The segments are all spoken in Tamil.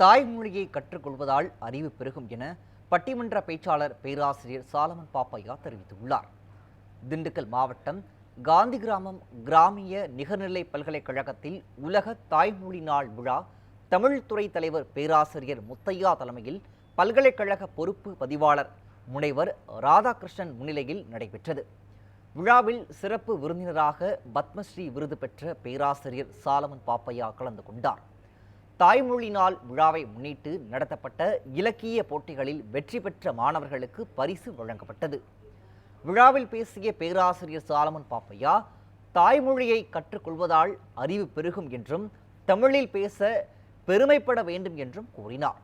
தாய்மொழியை கற்றுக்கொள்வதால் அறிவு பெருகும் என பட்டிமன்ற பேச்சாளர் பேராசிரியர் சாலமன் பாப்பையா தெரிவித்துள்ளார். திண்டுக்கல் மாவட்டம் காந்தி கிராமம் கிராமிய நிகர்நிலை பல்கலைக்கழகத்தில் உலக தாய்மொழி நாள் விழா தமிழ்துறை தலைவர் பேராசிரியர் முத்தையா தலைமையில் பல்கலைக்கழக பொறுப்பு பதிவாளர் முனைவர் ராதாகிருஷ்ணன் முன்னிலையில் நடைபெற்றது. விழாவில் சிறப்பு விருந்தினராக பத்மஸ்ரீ விருது பெற்ற பேராசிரியர் சாலமன் பாப்பையா கலந்து கொண்டார். தாய்மொழி நாள் விழாவை முன்னிட்டு நடத்தப்பட்ட இலக்கிய போட்டிகளில் வெற்றி பெற்ற மாணவர்களுக்கு பரிசு வழங்கப்பட்டது. விழாவில் பேசிய பேராசிரியர் சாலமன் பாப்பையா தாய்மொழியை கற்றுக்கொள்வதால் அறிவு பெருகும் என்றும் தமிழில் பேச பெருமைப்பட வேண்டும் என்றும் கூறினார்.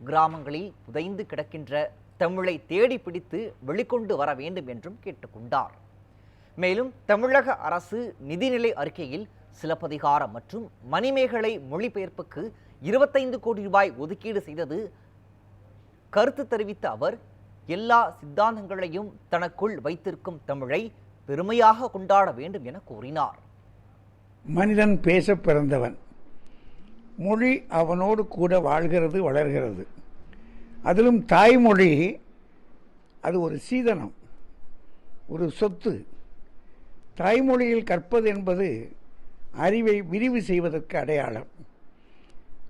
கிராமங்களில் புதைந்து கிடக்கின்ற தமிழை தேடி பிடித்து வெளிக்கொண்டு வர வேண்டும் என்றும் கேட்டுக்கொண்டார். மேலும் தமிழக அரசு நிதிநிலை அறிக்கையில் சிலப்பதிகாரம் மற்றும் மணிமேகலை மொழிபெயர்ப்புக்கு இருபத்தைந்து கோடி ரூபாய் ஒதுக்கீடு செய்தது கருத்து தெரிவித்த அவர் எல்லா சித்தாந்தங்களையும் தனக்குள் வைத்திருக்கும் தமிழை பெருமையாக கொண்டாட வேண்டும் என கூறினார். மனிதன் பேச பிறந்தவன். மொழி அவனோடு கூட வாழ்கிறது வளர்கிறது. அதிலும் தாய்மொழி அது ஒரு சீதனம் ஒரு சொத்து. தாய்மொழியில் கற்பது என்பது அறிவை விரிவு செய்வதற்கு அடையாளம்.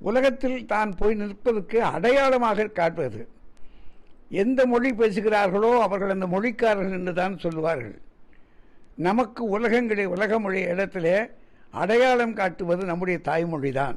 உலகத்தில் தான் போய் நிற்பதற்கு அடையாளமாக காட்டுவது. எந்த மொழி பேசுகிறார்களோ அவர்கள் அந்த மொழிக்காரர்கள் என்று தான் சொல்லுவார்கள். நமக்கு உலகங்களில் உலக மொழி இடத்திலே அடையாளம் காட்டுவது நம்முடைய தாய்மொழி தான்